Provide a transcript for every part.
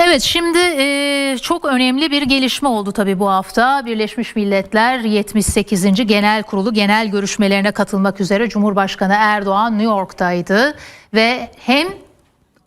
Evet şimdi e, çok önemli bir gelişme oldu tabii bu hafta. Birleşmiş Milletler 78. Genel Kurulu genel görüşmelerine katılmak üzere Cumhurbaşkanı Erdoğan New York'taydı ve hem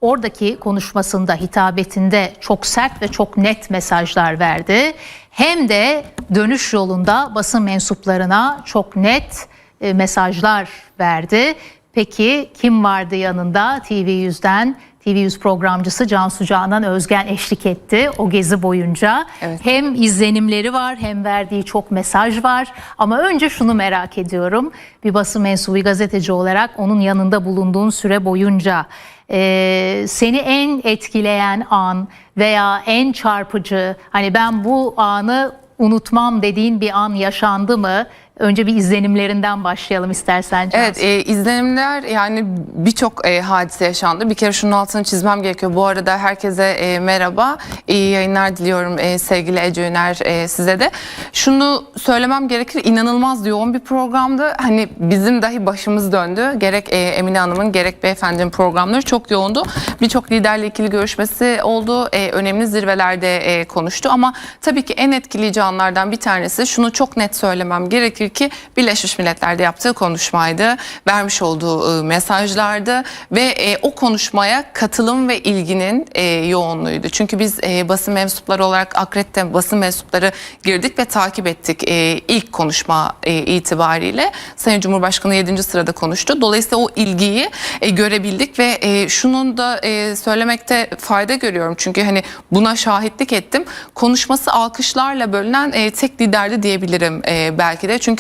oradaki konuşmasında hitabetinde çok sert ve çok net mesajlar verdi. Hem de dönüş yolunda basın mensuplarına çok net e, mesajlar verdi. Peki kim vardı yanında TV100'den? TV100 programcısı Cansu Canan Özgen eşlik etti o gezi boyunca. Evet. Hem izlenimleri var hem verdiği çok mesaj var. Ama önce şunu merak ediyorum. Bir basın mensubu bir gazeteci olarak onun yanında bulunduğun süre boyunca e, seni en etkileyen an veya en çarpıcı hani ben bu anı unutmam dediğin bir an yaşandı mı? Önce bir izlenimlerinden başlayalım istersen Cansu. Evet e, izlenimler yani birçok e, hadise yaşandı. Bir kere şunun altını çizmem gerekiyor. Bu arada herkese e, merhaba. İyi yayınlar diliyorum e, sevgili Ece Üner e, size de. Şunu söylemem gerekir. inanılmaz yoğun bir programdı. Hani bizim dahi başımız döndü. Gerek e, Emine Hanım'ın gerek beyefendinin programları çok yoğundu. Birçok liderle ikili görüşmesi oldu. E, önemli zirvelerde e, konuştu. Ama tabii ki en etkileyici anlardan bir tanesi şunu çok net söylemem gerekir ki Birleşmiş Milletler'de yaptığı konuşmaydı. Vermiş olduğu e, mesajlardı ve e, o konuşmaya katılım ve ilginin e, yoğunluğuydu. Çünkü biz e, basın mensupları olarak Akret'te basın mensupları girdik ve takip ettik ilk konuşma itibariyle. Sayın Cumhurbaşkanı 7. sırada konuştu. Dolayısıyla o ilgiyi görebildik ve şunun da söylemekte fayda görüyorum. Çünkü hani buna şahitlik ettim. Konuşması alkışlarla bölünen tek liderdi diyebilirim belki de. Çünkü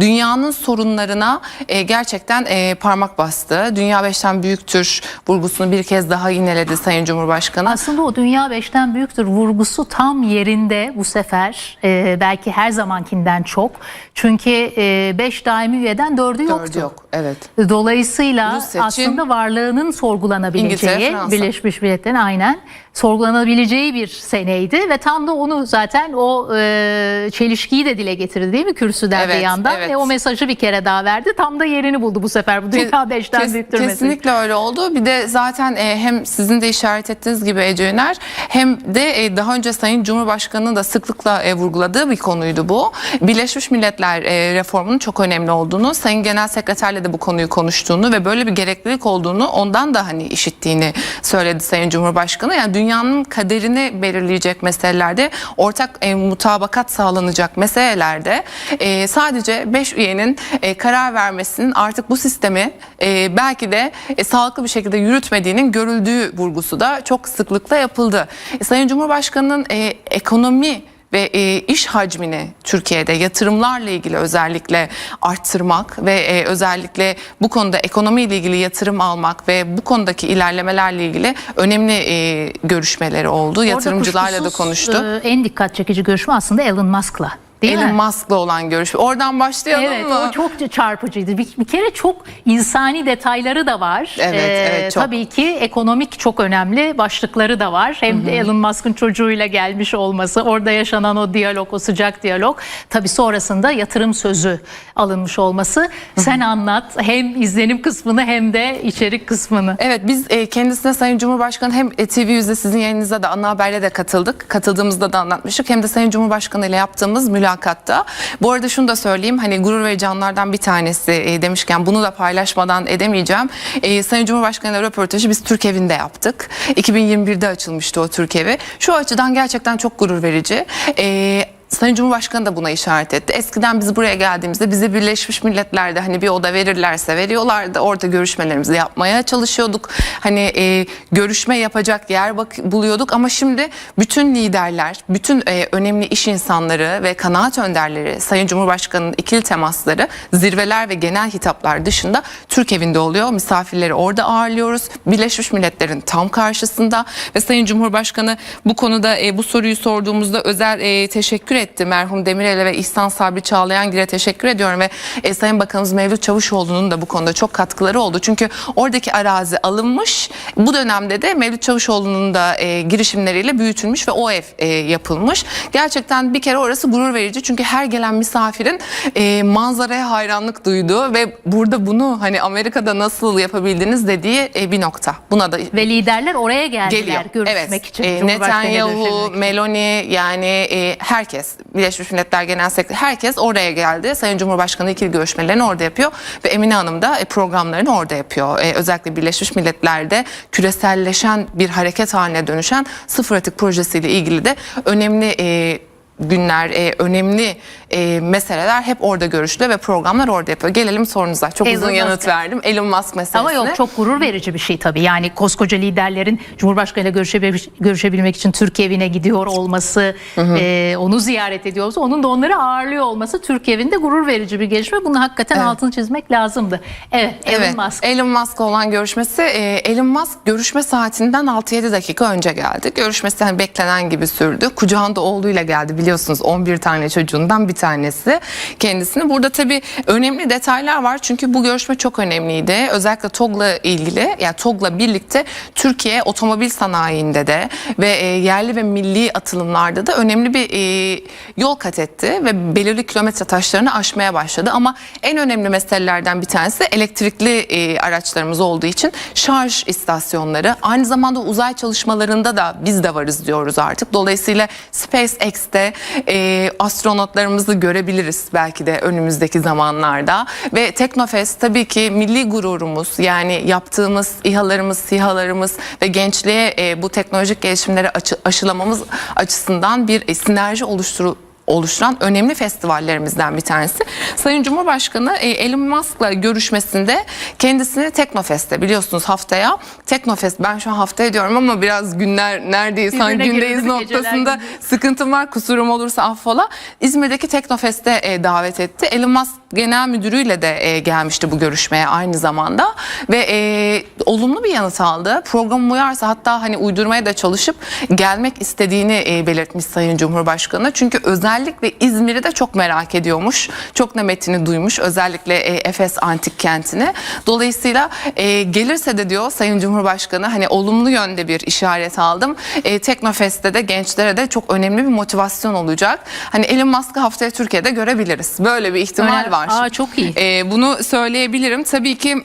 dünyanın sorunlarına e, gerçekten e, parmak bastı. Dünya beşten büyüktür vurgusunu bir kez daha yineledi Sayın Cumhurbaşkanı. Aslında o dünya beşten büyüktür vurgusu tam yerinde bu sefer Ee, belki her zamankinden çok. Çünkü 5 daimi üyeden 4'ü yoktu. Dördü yok. Evet. Dolayısıyla Rusya, aslında varlığının sorgulanabileceği. Birleşmiş Milletler'in aynen sorgulanabileceği bir seneydi ve tam da onu zaten o e, çelişkiyi de dile getirdi değil mi kürsüden Evet, yandan evet. ve o mesajı bir kere daha verdi. Tam da yerini buldu bu sefer bu dünya beşten Kes- büyüktür. Kesinlikle öyle oldu. Bir de zaten e, hem sizin de işaret ettiğiniz gibi Ece Üner hem de e, daha önce Sayın Cumhurbaşkanı'nın da sıklıkla e, vurguladığı bir konuydu bu. Birleşmiş Milletler e, reformunun çok önemli olduğunu, Sayın Genel Sekreterle de bu konuyu konuştuğunu ve böyle bir gereklilik olduğunu ondan da hani işittiğini söyledi Sayın Cumhurbaşkanı. Yani dünyanın kaderini belirleyecek meselelerde ortak e, mutabakat sağlanacak meselelerde e, sadece 5 üyenin e, karar vermesinin artık bu sistemi e, belki de e, sağlıklı bir şekilde yürütmediğinin görüldüğü vurgusu da çok sıklıkla yapıldı. E, Sayın Cumhurbaşkanı'nın e, ekonomi ve e, iş hacmini Türkiye'de yatırımlarla ilgili özellikle arttırmak ve e, özellikle bu konuda ekonomiyle ilgili yatırım almak ve bu konudaki ilerlemelerle ilgili önemli e, görüşmeleri oldu. Yatırımcılarla da konuştu. e, en dikkat çekici görüşme aslında Elon Musk'la. Değil Elon mi? Musk'la olan görüşme. Oradan başlayalım Evet mı? o çok çarpıcıydı. Bir, bir kere çok insani detayları da var. Ee, Evet, evet, çok. Tabii ki ekonomik çok önemli başlıkları da var. Hem de Elon Musk'ın çocuğuyla gelmiş olması, orada yaşanan o diyalog, o sıcak diyalog. Tabii sonrasında yatırım sözü alınmış olması. Sen anlat hem izlenim kısmını hem de içerik kısmını. Evet biz e, kendisine Sayın Cumhurbaşkanı hem e, TV100'de sizin yayınınıza da ana haberle de katıldık. Katıldığımızda da anlatmıştık. Hem de Sayın Cumhurbaşkanı ile yaptığımız mülakatta. Bu arada şunu da söyleyeyim hani gurur verici anlardan bir tanesi e, demişken bunu da paylaşmadan edemeyeceğim. E, Sayın Cumhurbaşkanı röportajı biz Türk Evi'nde yaptık. 2021'de açılmıştı o Türk Evi. Şu açıdan gerçekten çok gurur verici. E, Sayın Cumhurbaşkanı da buna işaret etti. Eskiden biz buraya geldiğimizde bize Birleşmiş Milletler'de hani bir oda verirlerse veriyorlardı. Orada görüşmelerimizi yapmaya çalışıyorduk. Hani e, görüşme yapacak yer bak buluyorduk ama şimdi bütün liderler, bütün e, önemli iş insanları ve kanaat önderleri Sayın Cumhurbaşkanı'nın ikili temasları, zirveler ve genel hitaplar dışında Türk evinde oluyor. Misafirleri orada ağırlıyoruz. Birleşmiş Milletler'in tam karşısında ve Sayın Cumhurbaşkanı bu konuda e, bu soruyu sorduğumuzda özel e, teşekkür etti. Merhum Demirel'e ve İhsan Sabri Çağlayangil'e teşekkür ediyorum ve e, Sayın Bakanımız Mevlüt Çavuşoğlu'nun da bu konuda çok katkıları oldu. Çünkü oradaki arazi alınmış. Bu dönemde de Mevlüt Çavuşoğlu'nun da e, girişimleriyle büyütülmüş ve o ev e, yapılmış. Gerçekten bir kere orası gurur verici. Çünkü her gelen misafirin e, manzaraya hayranlık duyduğu ve burada bunu hani Amerika'da nasıl yapabildiniz dediği e, bir nokta. Buna da Ve liderler oraya geldiler geliyor. görüşmek evet. için. E, Netanyahu. Meloni yani e, herkes Birleşmiş Milletler Genel Sekreteri herkes oraya geldi. Sayın Cumhurbaşkanı ikili görüşmelerini orada yapıyor ve Emine Hanım da e, programlarını orada yapıyor. E, özellikle Birleşmiş Milletler'de küreselleşen bir hareket haline dönüşen sıfır atık projesiyle ilgili de önemli e, günler, e, önemli e, meseleler hep orada görüşülüyor ve programlar orada yapıyor. Gelelim sorunuza. Çok Elon uzun yanıt Musk'a. verdim. Elon Musk meselesine. Ama yok çok gurur verici bir şey tabii. Yani koskoca liderlerin Cumhurbaşkanıyla görüşebilmek, görüşebilmek için Türk evine gidiyor olması, e, onu ziyaret ediyor olması, onun da onları ağırlıyor olması Türk evinde gurur verici bir gelişme. Bunu hakikaten altını çizmek lazımdı. Evet, Elon Evet, Musk. Elon Musk'la olan görüşmesi, e, Elon Musk görüşme saatinden 6-7 dakika önce geldi. Görüşmesi hani beklenen gibi sürdü. Kucağında oğluyla geldi biliyorsunuz 11 tane çocuğundan bir tanesi kendisini. Burada tabii önemli detaylar var çünkü bu görüşme çok önemliydi. Özellikle TOG'la ilgili, yani TOG'la birlikte Türkiye otomobil sanayinde de ve e, yerli ve milli atılımlarda da önemli bir e, yol kat etti ve belirli kilometre taşlarını aşmaya başladı. Ama en önemli meselelerden bir tanesi elektrikli e, araçlarımız olduğu için şarj istasyonları. Aynı zamanda uzay çalışmalarında da biz de varız diyoruz artık. Dolayısıyla SpaceX'te e, astronotlarımızı görebiliriz belki de önümüzdeki zamanlarda. Ve Teknofest tabii ki milli gururumuz yani yaptığımız İHA'larımız, SİHA'larımız ve gençliğe e, bu teknolojik gelişimleri aşılamamız açısından bir e, sinerji oluşturu oluşturan önemli festivallerimizden bir tanesi. Sayın Cumhurbaşkanı e, Elon Musk'la görüşmesinde kendisini Teknofest'te biliyorsunuz haftaya Teknofest ben şu an haftaya diyorum ama biraz günler neredeyiz hangi Birbirine gündeyiz girdi, geceler noktasında gündüz. sıkıntım var kusurum olursa affola. İzmir'deki Teknofest'e e, davet etti. Elon Musk genel müdürüyle de e, gelmişti bu görüşmeye aynı zamanda ve e, olumlu bir yanıt aldı. Program uyarsa hatta hani uydurmaya da çalışıp gelmek istediğini e, belirtmiş Sayın Cumhurbaşkanı. Çünkü özellikle İzmir'i de çok merak ediyormuş. Çok nemetini duymuş özellikle e, Efes antik kentini. Dolayısıyla e, gelirse de diyor Sayın Cumhurbaşkanı hani olumlu yönde bir işaret aldım. E, Teknofest'te de gençlere de çok önemli bir motivasyon olacak. Hani Elon Musk'ı haftaya Türkiye'de görebiliriz. Böyle bir ihtimal Öyle- var. Aa, çok iyi. E, bunu söyleyebilirim. Tabii ki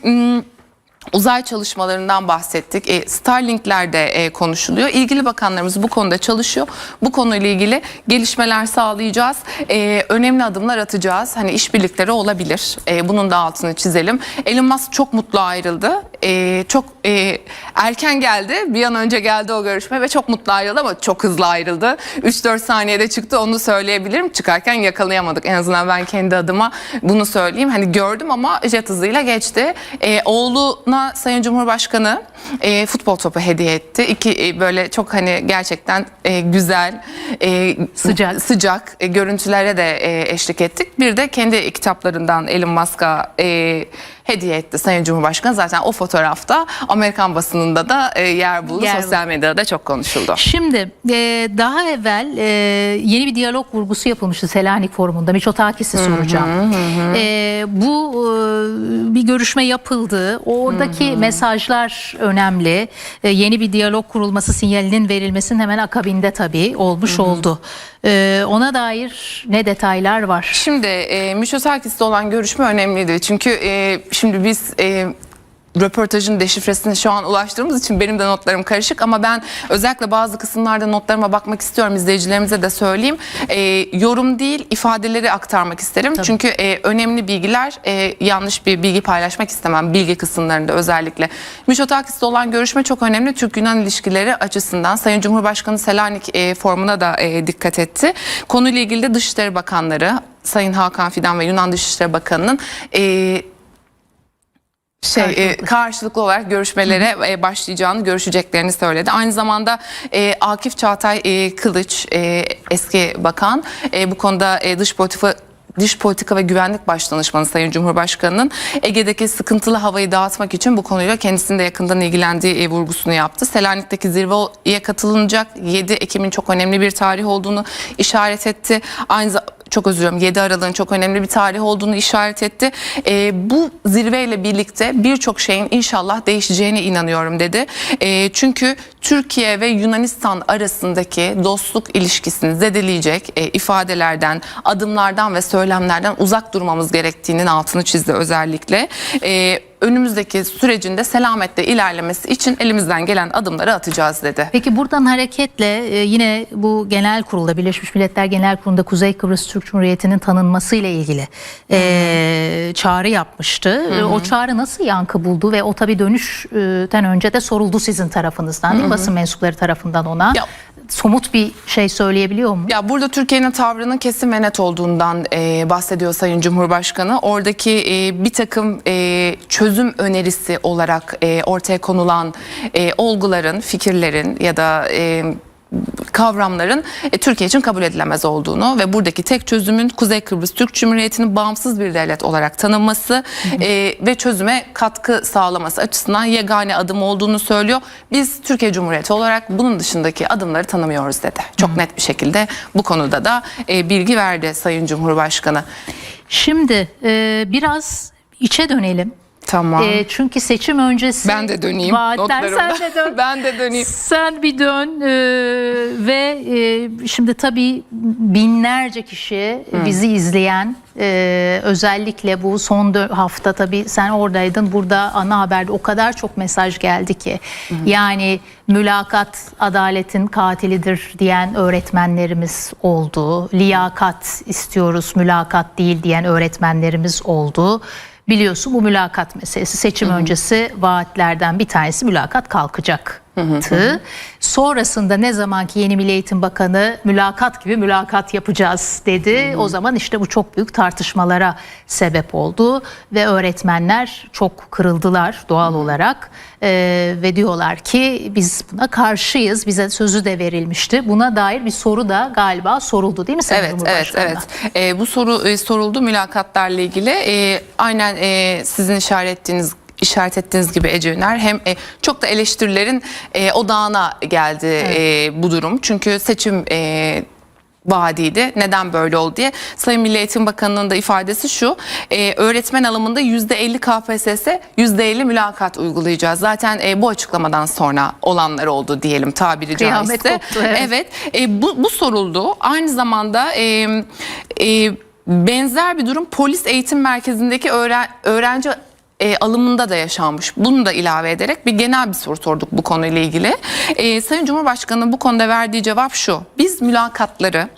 Uzay çalışmalarından bahsettik. E, Starlink'lerde e, konuşuluyor. İlgili bakanlarımız bu konuda çalışıyor. Bu konuyla ilgili gelişmeler sağlayacağız. E, önemli adımlar atacağız. Hani işbirlikleri olabilir. E, bunun da altını çizelim. Elon Musk çok mutlu ayrıldı. E, çok e, erken geldi. Bir an önce geldi o görüşme ve çok mutlu ayrıldı ama çok hızlı ayrıldı. 3-4 saniyede çıktı onu söyleyebilirim. Çıkarken yakalayamadık. En azından ben kendi adıma bunu söyleyeyim. Hani gördüm ama jet hızıyla geçti. E, oğluna Sayın Cumhurbaşkanı e, futbol topu hediye etti. İki e, böyle çok hani gerçekten e, güzel, e, Sıcak. sıcak e, görüntülere de e, eşlik ettik. Bir de kendi kitaplarından Elon Musk'a e, hediye etti Sayın Cumhurbaşkanı. Zaten o fotoğrafta Amerikan basınında da e, yer buldu. Yer Sosyal medyada da çok konuşuldu. Şimdi e, daha evvel e, yeni bir diyalog vurgusu yapılmıştı Selanik Forumu'nda. Miçotakis'i soracağım. E, bu e, bir görüşme yapıldı. Oradaki mesajlar önemli. E, yeni bir diyalog kurulması sinyalinin verilmesinin hemen akabinde tabii olmuş oldu. E, ona dair ne detaylar var? Şimdi e, Mitsotakis'te olan görüşme önemliydi. Çünkü e, şimdi biz e, röportajın deşifresine şu an ulaştığımız için benim de notlarım karışık ama ben özellikle bazı kısımlarda notlarıma bakmak istiyorum izleyicilerimize de söyleyeyim. E, yorum değil ifadeleri aktarmak isterim. Çünkü e, önemli bilgiler e, yanlış bir bilgi paylaşmak istemem bilgi kısımlarında özellikle. Mitsotakis'te olan görüşme çok önemli. Türk-Yunan ilişkileri açısından Sayın Cumhurbaşkanı Selanik e, formuna da e, dikkat etti. Konuyla ilgili de Dışişleri Bakanları Sayın Hakan Fidan ve Yunan Dışişleri Bakanı'nın e, şey e, Karşılıklı. karşılıklı olarak görüşmelere e, başlayacağını görüşeceklerini söyledi. Aynı zamanda e, Akif Çağatay e, Kılıç e, eski bakan e, bu konuda e, dış politika Dış Politika ve Güvenlik Başdanışmanı Sayın Cumhurbaşkanı'nın Ege'deki sıkıntılı havayı dağıtmak için bu konuyla kendisinin de yakından ilgilendiği e, vurgusunu yaptı. Selanik'teki zirveye katılınacak 7 Ekim'in çok önemli bir tarih olduğunu işaret etti. Aynı za- çok özür diliyorum 7 Aralık'ın çok önemli bir tarih olduğunu işaret etti. E, bu zirveyle birlikte birçok şeyin inşallah değişeceğine inanıyorum dedi. E, çünkü Türkiye ve Yunanistan arasındaki dostluk ilişkisini zedeleyecek e, ifadelerden, adımlardan ve söylemlerden uzak durmamız gerektiğinin altını çizdi özellikle. E, önümüzdeki sürecinde selametle ilerlemesi için elimizden gelen adımları atacağız dedi. Peki buradan hareketle e, yine bu genel kurulda Birleşmiş Milletler Genel Kurulu'nda Kuzey Kıbrıs Türk Cumhuriyeti'nin tanınması ile ilgili e, çağrı yapmıştı. E, O çağrı nasıl yankı buldu ve o tabii dönüşten önce de soruldu sizin tarafınızdan değil mi? Basın mensupları tarafından ona. Ya- Somut bir şey söyleyebiliyor mu? Ya burada Türkiye'nin tavrının kesin ve net olduğundan e, bahsediyor Sayın Cumhurbaşkanı. Oradaki e, bir takım e, çözüm önerisi olarak e, ortaya konulan e, olguların, fikirlerin ya da e, kavramların e, Türkiye için kabul edilemez olduğunu ve buradaki tek çözümün Kuzey Kıbrıs Türk Cumhuriyeti'nin bağımsız bir devlet olarak tanınması e, ve çözüme katkı sağlaması açısından yegane adım olduğunu söylüyor. Biz Türkiye Cumhuriyeti olarak bunun dışındaki adımları tanımıyoruz dedi. Çok net bir şekilde bu konuda da e, bilgi verdi Sayın Cumhurbaşkanı. Şimdi e, biraz içe dönelim. Tamam. E, çünkü seçim öncesi ben de döneyim. vaatler sen de dön. ben de döneyim. Sen bir dön e, ve e, şimdi tabii binlerce kişi bizi izleyen e, özellikle bu son hafta tabii sen oradaydın burada ana haberde o kadar çok mesaj geldi ki yani mülakat adaletin katilidir diyen öğretmenlerimiz oldu liyakat istiyoruz mülakat değil diyen öğretmenlerimiz oldu. Biliyorsun bu mülakat meselesi. Seçim öncesi vaatlerden bir tanesi mülakat kalkacaktı. Sonrasında ne zamanki yeni Milli Eğitim Bakanı mülakat gibi mülakat yapacağız dedi. O zaman işte bu çok büyük tartışmalara sebep oldu ve öğretmenler çok kırıldılar doğal olarak Ee, ve diyorlar ki biz buna karşıyız. Bize sözü de verilmişti. Buna dair bir soru da galiba soruldu değil mi Sayın Evet, evet, evet. Ee, bu soru e, soruldu mülakatlarla ilgili. Ee, aynen e, sizin işaret ettiğiniz işaret ettiğiniz gibi Ece Üner hem e, çok da eleştirilerin e, odağına geldi e, bu durum. Çünkü seçim e, vaadiydi. Neden böyle oldu diye. Sayın Milli Eğitim Bakanı'nın da ifadesi şu. e, öğretmen alımında %50 KPSS, %50 mülakat uygulayacağız. Zaten e, bu açıklamadan sonra olanlar oldu diyelim tabiri Kıyamet caizse. koptu, evet. Evet. e, bu, bu soruldu. Aynı zamanda e, e, benzer bir durum polis eğitim merkezindeki öğren- öğrenci e, alımında da yaşanmış. Bunu da ilave ederek bir genel bir soru sorduk bu konuyla ilgili. E, Sayın Cumhurbaşkanı'nın bu konuda verdiği cevap şu. Biz mülakatları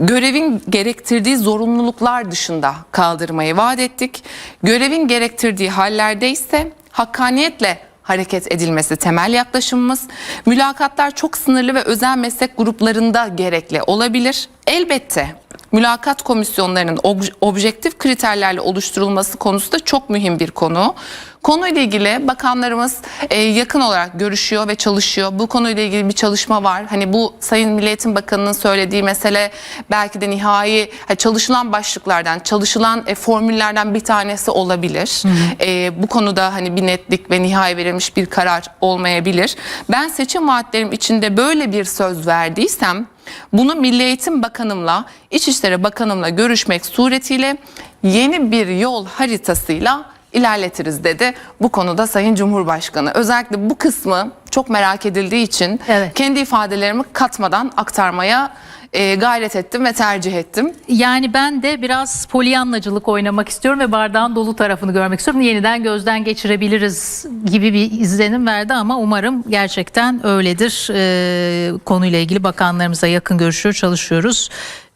görevin gerektirdiği zorunluluklar dışında kaldırmayı vaat ettik. Görevin gerektirdiği hallerde ise hakkaniyetle hareket edilmesi temel yaklaşımımız. Mülakatlar çok sınırlı ve özel meslek gruplarında gerekli olabilir. Elbette mülakat komisyonlarının ob- objektif kriterlerle oluşturulması konusu da çok mühim bir konu. Konuyla ilgili bakanlarımız e, yakın olarak görüşüyor ve çalışıyor. Bu konuyla ilgili bir çalışma var. Hani bu Sayın Milli Eğitim Bakanı'nın söylediği mesele belki de nihai ha, çalışılan başlıklardan, çalışılan e, formüllerden bir tanesi olabilir. E, bu konuda hani bir netlik ve nihai verilmiş bir karar olmayabilir. Ben seçim vaatlerim içinde böyle bir söz verdiysem bunu Milli Eğitim Bakanımla, İçişleri Bakanımla görüşmek suretiyle yeni bir yol haritasıyla ilerletiriz dedi. Bu konuda Sayın Cumhurbaşkanı özellikle bu kısmı çok merak edildiği için Evet. kendi ifadelerimi katmadan aktarmaya e, gayret ettim ve tercih ettim. Yani ben de biraz polyanlacılık oynamak istiyorum ve bardağın dolu tarafını görmek istiyorum. Yeniden gözden geçirebiliriz gibi bir izlenim verdi ama umarım gerçekten öyledir. Ee, konuyla ilgili bakanlarımıza yakın görüşüyor, çalışıyoruz.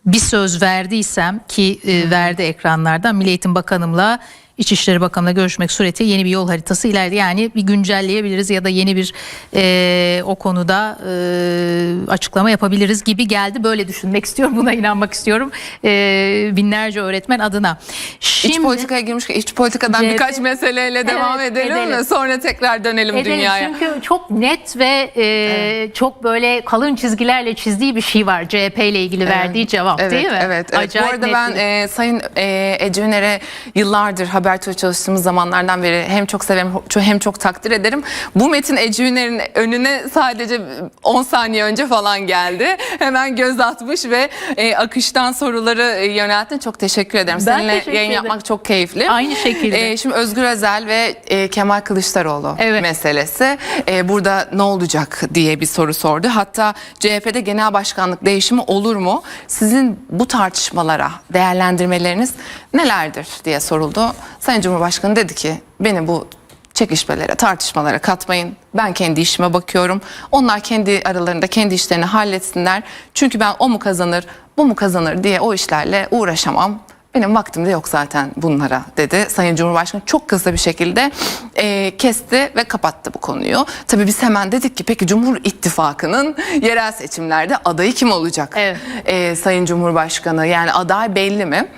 Bir söz verdiysem ki e, verdi ekranlardan Milli Eğitim Bakanımla İçişleri Bakanı'na görüşmek suretiyle yeni bir yol haritası ileride yani bir güncelleyebiliriz ya da yeni bir e, o konuda e, açıklama yapabiliriz gibi geldi. Böyle düşünmek istiyorum buna inanmak istiyorum e, binlerce öğretmen adına. Şimdi, İç politikaya girmiş iç politikadan CHP birkaç meseleyle devam Evet, edelim, edelim. mi? Sonra tekrar dönelim Edelim. dünyaya. Çünkü çok net ve e, çok böyle kalın çizgilerle çizdiği bir şey var CHP ile ilgili verdiği cevap Evet, değil mi? Evet, evet. Acayip Bu arada net ben e, Sayın e, Ece Üner'e yıllardır Habertürk'te çalıştığımız zamanlardan beri hem çok severim hem çok takdir ederim. Bu metin Ece Üner'in önüne sadece 10 saniye önce falan geldi. Hemen göz atmış ve e, akıştan soruları e, yönelttin. Çok teşekkür ederim. Ben Seninle teşekkür yayın ederim. yapmak çok keyifli. Aynı şekilde. E, şimdi Özgür Özel ve e, Kemal Kılıçdaroğlu Evet. meselesi. E, burada ne olacak diye bir soru sordu. Hatta CHP'de genel başkanlık değişimi olur mu? Sizin bu tartışmalara değerlendirmeleriniz nelerdir diye soruldu. Sayın Cumhurbaşkanı dedi ki beni bu çekişmelere, tartışmalara katmayın. Ben kendi işime bakıyorum. Onlar kendi aralarında kendi işlerini halletsinler. Çünkü ben o mu kazanır, bu mu kazanır diye o işlerle uğraşamam. Benim vaktim de yok zaten bunlara dedi. Sayın Cumhurbaşkanı çok kısa bir şekilde e, kesti ve kapattı bu konuyu. Tabii biz hemen dedik ki peki Cumhur İttifakı'nın yerel seçimlerde adayı kim olacak? Evet. E, Sayın Cumhurbaşkanı yani aday belli mi?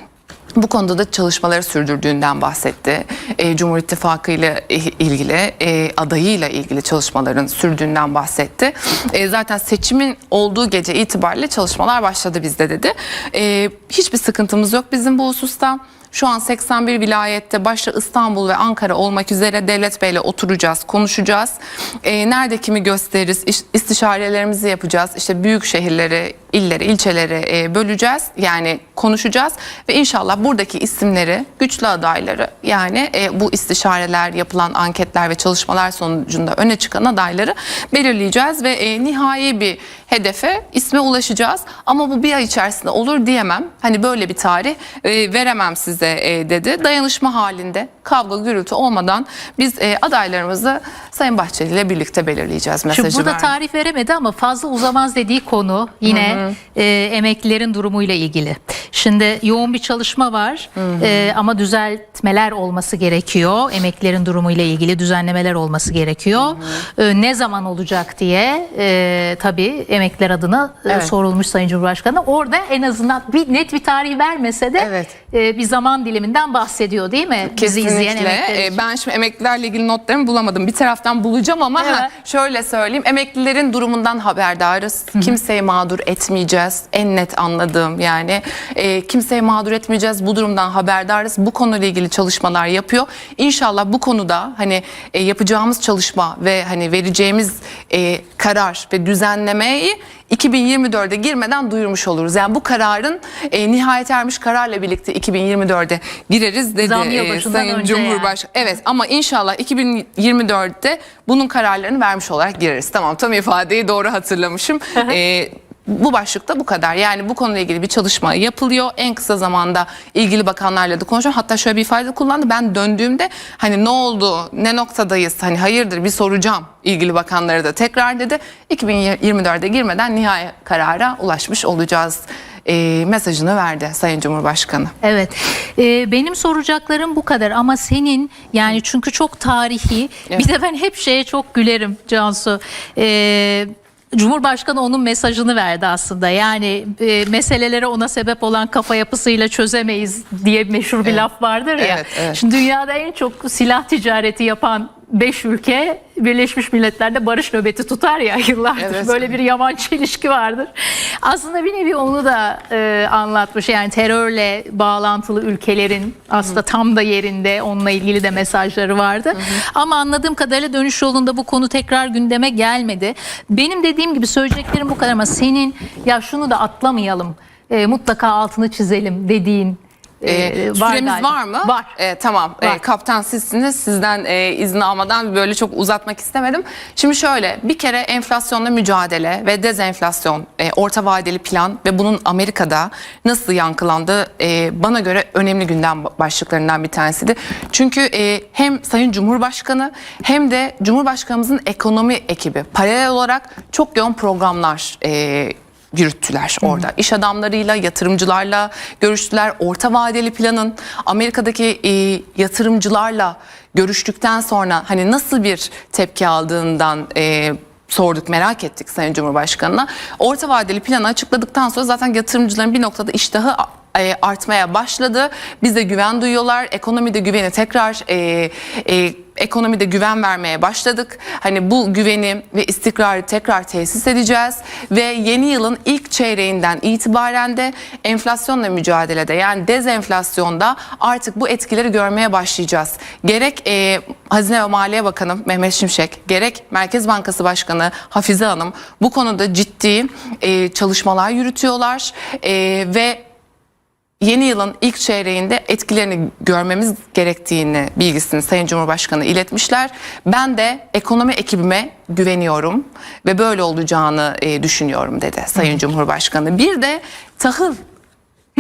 Bu konuda da çalışmaları sürdürdüğünden bahsetti. E, Cumhur İttifakı ile ilgili, e, adayıyla ilgili çalışmaların sürdüğünden bahsetti. E, zaten seçimin olduğu gece itibariyle çalışmalar başladı bizde dedi. E, hiçbir sıkıntımız yok bizim bu hususta. Şu an 81 vilayette başta İstanbul ve Ankara olmak üzere Devlet Bey'le oturacağız, konuşacağız. E, nerede kimi gösteririz, iş- istişarelerimizi yapacağız. İşte büyük şehirleri, illeri, ilçeleri e, böleceğiz. Yani konuşacağız ve inşallah buradaki isimleri, güçlü adayları yani e, bu istişareler, yapılan anketler ve çalışmalar sonucunda öne çıkan adayları belirleyeceğiz ve e, nihai bir hedefe, isme ulaşacağız. Ama bu bir ay içerisinde olur diyemem. Hani böyle bir tarih e, veremem size e, dedi. Dayanışma halinde kavga gürültü olmadan biz e, adaylarımızı Sayın Bahçeli ile birlikte belirleyeceğiz mesajı Şimdi burada verdi. tarih veremedi ama fazla uzamaz dediği konu yine e, emeklilerin durumuyla ilgili. Şimdi yoğun bir çalışma var e, ama düzeltmeler olması gerekiyor. Emeklilerin durumuyla ilgili düzenlemeler olması gerekiyor. E, ne zaman olacak diye e, tabii emekliler adına e, Evet. sorulmuş Sayın Cumhurbaşkanı. Orada en azından bir net bir tarih vermese de Evet. e, bir zaman diliminden bahsediyor değil mi? Bizi izleyen Kesinlikle. Ee, için. ben şimdi emeklilerle ilgili notlarımı bulamadım. Bir taraftan bulacağım ama Evet. ha, şöyle söyleyeyim. Emeklilerin durumundan haberdarız. Kimseyi mağdur etmeyeceğiz. En net anladığım yani. Kimseyi mağdur etmeyeceğiz. Bu durumdan haberdarız. Bu konuyla ilgili çalışmalar yapıyor. İnşallah bu konuda hani e, yapacağımız çalışma ve hani vereceğimiz e, karar ve düzenlemeyi 2024'e girmeden duyurmuş oluruz. Yani bu kararın e, nihayet ermiş kararla birlikte 2024'e gireriz dedi Zam e, Sayın önce yani. Cumhurbaşkanı. Evet ama inşallah 2024'te bunun kararlarını vermiş olarak gireriz. Tamam tam ifadeyi doğru hatırlamışım. E, bu başlıkta bu kadar. Yani bu konuyla ilgili bir çalışma yapılıyor. En kısa zamanda ilgili bakanlarla da konuşuyorum. Hatta şöyle bir ifade kullandı. Ben döndüğümde hani ne oldu, ne noktadayız, hani hayırdır bir soracağım ilgili bakanlara da tekrar dedi. 2024'e girmeden nihai karara ulaşmış olacağız e, mesajını verdi Sayın Cumhurbaşkanı. Evet. Ee, benim soracaklarım bu kadar ama senin yani çünkü çok tarihi. Evet. Bir de ben hep şeye çok gülerim Cansu. Ee, Cumhurbaşkanı onun mesajını verdi aslında. Yani e, meselelere ona sebep olan kafa yapısıyla çözemeyiz diye meşhur bir laf vardır ya. Evet, evet. Şimdi dünyada en çok silah ticareti yapan 5 ülke Birleşmiş Milletler'de barış nöbeti tutar ya yıllardır. Evet. Böyle bir yaman çelişki vardır. Aslında bir nevi onu da e, anlatmış. Yani terörle bağlantılı ülkelerin aslında tam da yerinde onunla ilgili de mesajları vardı. Ama anladığım kadarıyla dönüş yolunda bu konu tekrar gündeme gelmedi. Benim dediğim gibi söyleyeceklerim bu kadar ama senin ya şunu da atlamayalım. e, mutlaka altını çizelim dediğin e, Ee, var süremiz galiba. var mı? Var. Ee, tamam. Ee, Var. kaptan sizsiniz. Sizden e, izin almadan böyle çok uzatmak istemedim. Şimdi şöyle bir kere enflasyonla mücadele ve dezenflasyon, e, orta vadeli plan ve bunun Amerika'da nasıl yankılandığı e, bana göre önemli gündem başlıklarından bir tanesiydi. Çünkü e, hem Sayın Cumhurbaşkanı hem de Cumhurbaşkanımızın ekonomi ekibi paralel olarak çok yoğun programlar e, yürüttüler orada. İş adamlarıyla, yatırımcılarla görüştüler. Orta vadeli planın Amerika'daki e, yatırımcılarla görüştükten sonra hani nasıl bir tepki aldığından e, sorduk, merak ettik Sayın Cumhurbaşkanı'na. Orta vadeli planı açıkladıktan sonra zaten yatırımcıların bir noktada iştahı e, artmaya başladı. Bize güven duyuyorlar. Ekonomide güveni tekrar e, e, ekonomide güven vermeye başladık. Hani bu güveni ve istikrarı tekrar tesis edeceğiz ve yeni yılın ilk çeyreğinden itibaren de enflasyonla mücadelede yani dezenflasyonda artık bu etkileri görmeye başlayacağız. Gerek e, Hazine ve Maliye Bakanı Mehmet Şimşek, gerek Merkez Bankası Başkanı Hafize Hanım bu konuda ciddi e, çalışmalar yürütüyorlar e, ve yeni yılın ilk çeyreğinde etkilerini görmemiz gerektiğini bilgisini Sayın Cumhurbaşkanı iletmişler. Ben de ekonomi ekibime güveniyorum ve böyle olacağını e, düşünüyorum dedi Sayın Cumhurbaşkanı. Bir de tahıl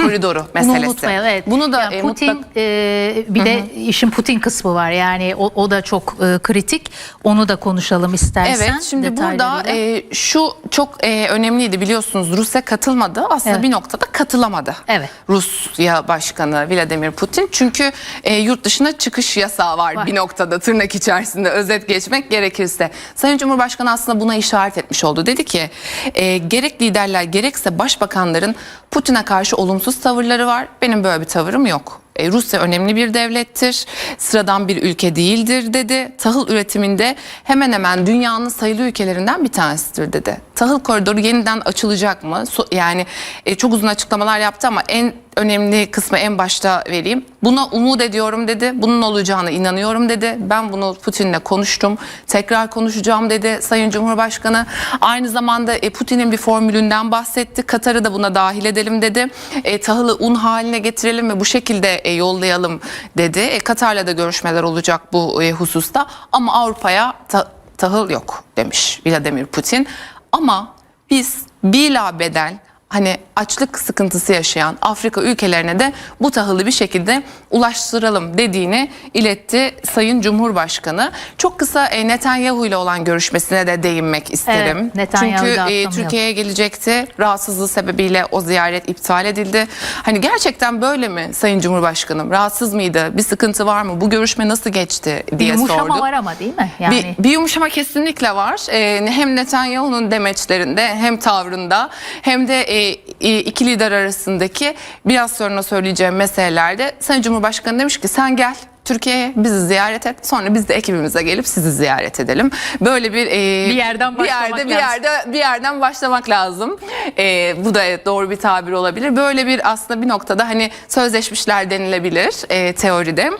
koridoru Bunu meselesi. unutmayalım. Evet. Bunu da Yani e, Putin mutlak- e, bir de işin Putin kısmı var. Yani o, o da çok e, kritik. Onu da konuşalım istersen. Evet şimdi burada e, şu çok e, önemliydi biliyorsunuz Rusya katılmadı aslında Evet. bir noktada katılamadı. Evet. Rusya Başkanı Vladimir Putin çünkü e, yurt dışına çıkış yasağı var, Var. bir noktada tırnak içerisinde özet geçmek gerekirse. Sayın Cumhurbaşkanı aslında buna işaret etmiş oldu. Dedi ki e, gerek liderler gerekse başbakanların Putin'e karşı olumsuz tavırları var. Benim böyle bir tavırım yok. E, Rusya önemli bir devlettir, sıradan bir ülke değildir dedi. Tahıl üretiminde hemen hemen dünyanın sayılı ülkelerinden bir tanesidir dedi. Tahıl koridoru yeniden açılacak mı? Yani e, çok uzun açıklamalar yaptı ama en önemli kısmı en başta vereyim. Buna umut ediyorum dedi. Bunun olacağına inanıyorum dedi. Ben bunu Putin'le konuştum. Tekrar konuşacağım dedi Sayın Cumhurbaşkanı. Aynı zamanda e, Putin'in bir formülünden bahsetti. Katar'ı da buna dahil edelim dedi. E, tahılı un haline getirelim ve bu şekilde e, yollayalım dedi. E, Katar'la da görüşmeler olacak bu e, hususta. Ama Avrupa'ya ta- tahıl yok demiş Vladimir Putin. Ama biz bila bedel hani açlık sıkıntısı yaşayan Afrika ülkelerine de bu tahılı bir şekilde ulaştıralım dediğini iletti Sayın Cumhurbaşkanı. Çok kısa e, Netanyahu ile olan görüşmesine de değinmek isterim. Evet, Çünkü e. Türkiye'ye gelecekti. Rahatsızlığı sebebiyle o ziyaret iptal edildi. Hani gerçekten böyle mi Sayın Cumhurbaşkanım? Rahatsız mıydı? Bir sıkıntı var mı? Bu görüşme nasıl geçti bir diye yumuşama sorduk. var ama değil mi? Yani Bir, bir yumuşama kesinlikle var. Ee, hem Netanyahu'nun demeçlerinde hem tavrında hem de e, e, iki lider arasındaki biraz sonra söyleyeceğim meselelerde Sayın Cumhurbaşkanı demiş ki sen gel Türkiye'ye bizi ziyaret et. Sonra biz de ekibimize gelip sizi ziyaret edelim. Böyle bir e, Bir yerden bir başlamak yerde bir lazım. yerde bir yerden başlamak lazım. E, bu da evet, doğru bir tabir olabilir. Böyle bir aslında bir noktada hani sözleşmişler denilebilir e, teoride.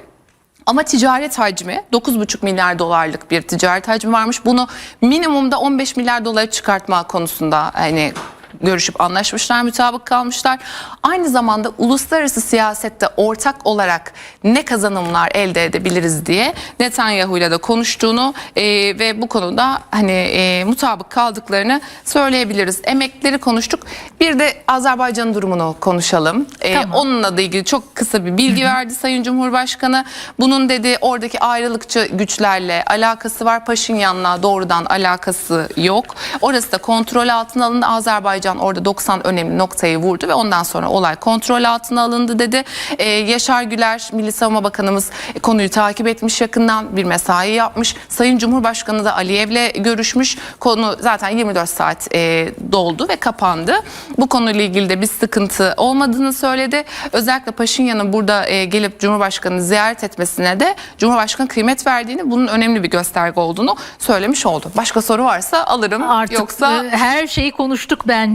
Ama ticaret hacmi 9,5 milyar dolarlık bir ticaret hacmi varmış. Bunu minimumda 15 milyar dolara çıkartma konusunda hani görüşüp anlaşmışlar, mutabık kalmışlar. Aynı zamanda uluslararası siyasette ortak olarak ne kazanımlar elde edebiliriz diye Netanyahu ile de konuştuğunu e, ve bu konuda hani e, mutabık kaldıklarını söyleyebiliriz. Emeklileri konuştuk. Bir de Azerbaycan durumunu konuşalım. E, Tamam. Onunla da ilgili çok kısa bir bilgi verdi Sayın Cumhurbaşkanı. Bunun dedi oradaki ayrılıkçı güçlerle alakası var. Paşinyan'la doğrudan alakası yok. Orası da kontrol altına alındı. Azerbaycan orada 90 önemli noktayı vurdu ve ondan sonra olay kontrol altına alındı dedi. Ee, Yaşar Güler, Milli Savunma Bakanımız e, konuyu takip etmiş yakından bir mesai yapmış. Sayın Cumhurbaşkanı da Aliyev'le görüşmüş. Konu zaten 24 saat e, doldu ve kapandı. Bu konuyla ilgili de bir sıkıntı olmadığını söyledi. Özellikle Paşinyan'ın burada e, gelip Cumhurbaşkanı'nı ziyaret etmesine de Cumhurbaşkanı kıymet verdiğini, bunun önemli bir gösterge olduğunu söylemiş oldu. Başka soru varsa alırım. Artık Yoksa e, her şeyi konuştuk bence.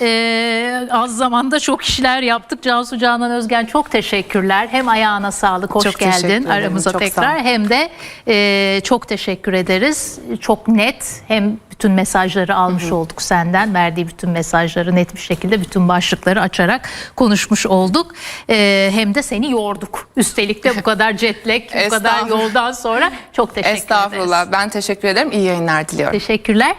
E, az zamanda çok işler yaptık. Cansu Canan Özgen çok teşekkürler. Hem ayağına sağlık, hoş Çok geldin aramıza çok tekrar. Hem de e, çok teşekkür ederiz. Çok net hem bütün mesajları almış olduk senden. Verdiği bütün mesajları net bir şekilde bütün başlıkları açarak konuşmuş olduk. E, hem de seni yorduk. Üstelik de bu kadar jet lag, bu kadar Estağfurullah. yoldan sonra çok teşekkür ederiz. estağfurullah ben teşekkür ederim. İyi yayınlar diliyorum. Teşekkürler.